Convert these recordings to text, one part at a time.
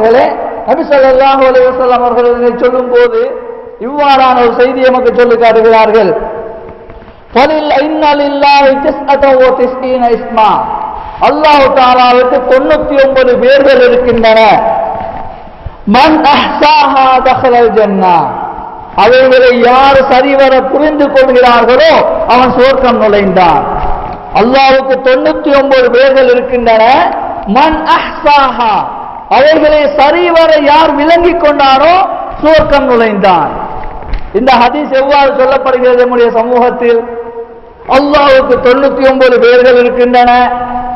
சகோதரர்களே நபிசல்லாஹு ஸல்லல்லாஹு அவர்கள் இதனை சொல்லும்போது இவ்வாறான ஒரு செய்தி நமக்கு சொல்லி காட்டுகிறார்கள். ஃபலில் இன்ன லில்லாஹி திஸ்அத அல்லாஹ் தஆலாவுக்கு 99 பேர்கள் இருக்கின்றன. மன் ஜன்னா. அவைகளை யார் சரிவர புரிந்து கொள்கிறார்களோ அவன் சுவர்க்கம் நுழைந்தான். அல்லாவுக்கு தொண்ணூத்தி ஒன்பது பேர்கள் இருக்கின்றன. மன் அஹ்சாஹா. அவைகளை சரிவர யார் விளங்கிக் கொண்டாரோ சுவர்க்கம் நுழைந்தான் இந்த ஹதீஸ் எவ்வாறு சொல்லப்படுகிறது நம்முடைய சமூகத்தில்? அல்லாவுக்கு தொண்ணூத்தி ஒன்பது பேர்கள் இருக்கின்றன.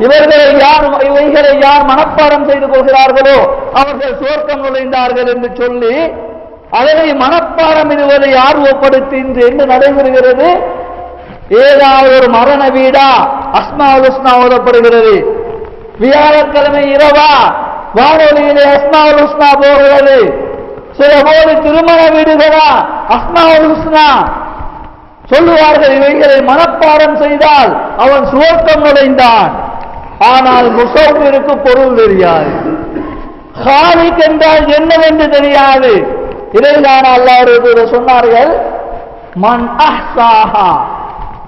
இவர்களை யார் இவைகளை யார் மனப்பாடம் செய்து கொள்கிறார்களோ அவர்கள் சுவர்க்கம் நுழைந்தார்கள் என்று சொல்லி அதனை மனப்பாடம் இதுவரை யார் என்று இன்று நடைபெறுகிறது. ஏதாவது ஒரு மரண வீடா அஸ்மா உஸ்னா ஓதப்படுகிறது. வியாழக்கிழமை இரவா வானொலியிலே அஸ்மா உஸ்னா போகிறது சில போது திருமண வீடுகளா அஸ்மா உஸ்னா சொல்லுவார்கள் இவைகளை மனப்பாடம் செய்தால் அவன் சுவர்க்கம் நுழைந்தான் ஆனால் முசோப்பிற்கு பொருள் தெரியாது. ஹாலிக் என்றால் என்னவென்று தெரியாது. இதைதான் அல்லாஹ் சொன்னார்கள் மன் அஹ்சாஹா.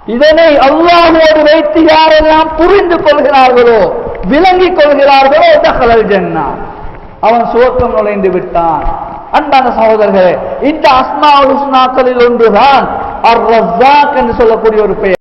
இதனை அல்லாஹோடு வைத்து யாரெல்லாம் புரிந்து கொள்கிறார்களோ விளங்கிக் கொள்கிறார்களோ தகலல் ஜன்னா. அவன் சுவக்கம் நுழைந்து விட்டான். அன்பான சகோதரர்களே இந்த அஸ்மா உஸ்னாக்களில் ஒன்றுதான் அர் ரஸாக் என்று சொல்லக்கூடிய ஒரு பெயர்.